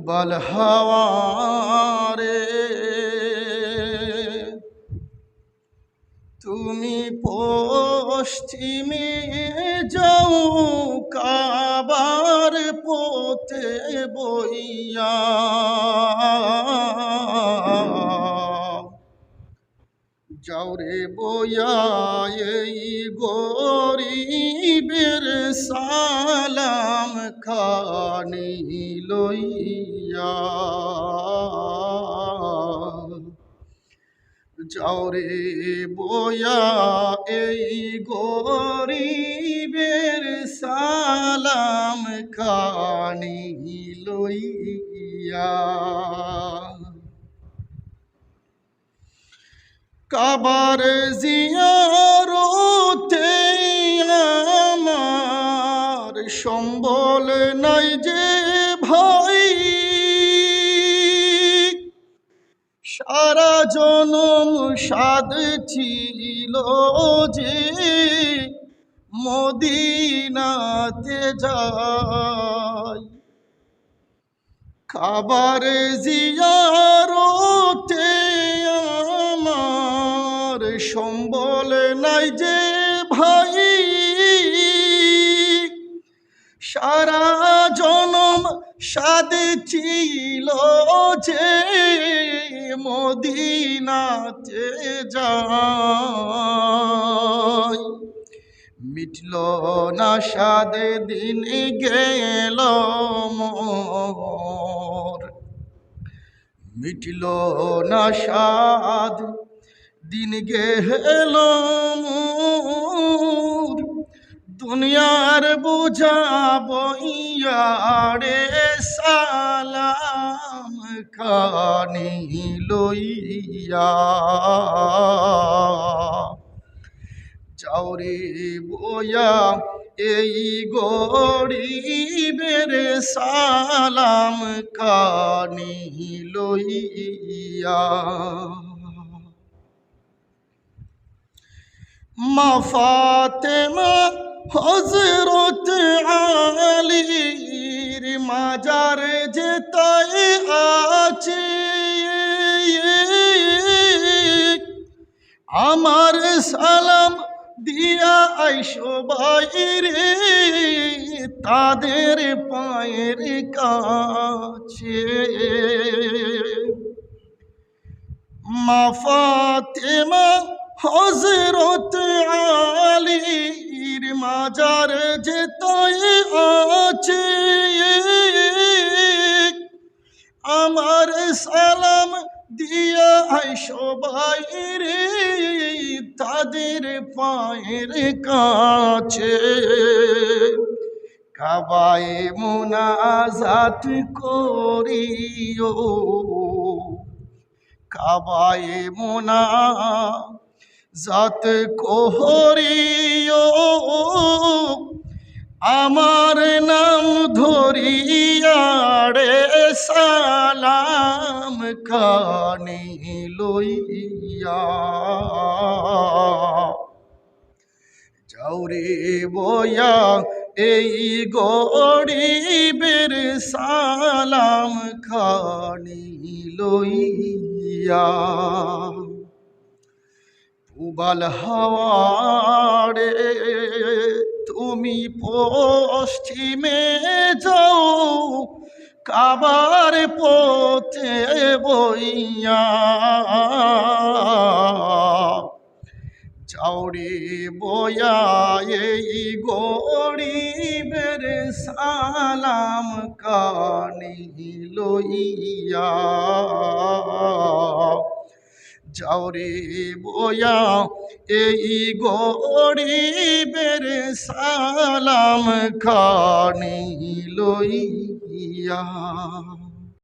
পুবাল হাওয়ারে তুমি পশ্চিমে যাও কাবার পোতে বইয়া। যাও রে বইয়া এই গরিবের সালাম খানি লইয়া। যাও রে বয়া এই গরিবের সালাম খানি লইয়া। কাবার জিয়ারতে সম্বল নাই যে ভাই। সারা জনম সাদ ছিল যে মদিনাতে যাই খাবার জিয়ারতে আমার সম্বল নাই যে সাদ ছিল যে মদিনাতে যাই মিটল না সাদ দিন গেল মোর। মিটল না সাদ দিন গেল মোর। দুনিয়ার বোঝা বইয়ারে সালাম খানি লইয়া। চাউরে বয়া এই গরিবের সালাম কানি লইয়া। মা ফাতেমা হজরত আলীর মাজার যেতাই আছে। আমার সালাম দিয়া আইসো বাইরে, তাদের পায়ের কাছে। মা ফাতেমা হজরত আলীর মাজার যেতাই আছে। সালাম দিয়া আইসো বাইরে তাদের পায়ের কাছে। কাবায় মোনাজাত করিও, কাবায় মোনা জাত কোহরিও আমার নাম ধরিয়ারে কানি লইয়া। যাওরে বয়া এই গরিবের সালাম খানি লইয়া। উবাল হাওয়ারে তুমি পশ্চিমে যাও কাবার পথে বইয়া। চাউরে বয়া এই গরিবের সালাম কানি লইয়া। যাওরে বয়া এই গরিবের সালাম খানি লইয়া। 呀。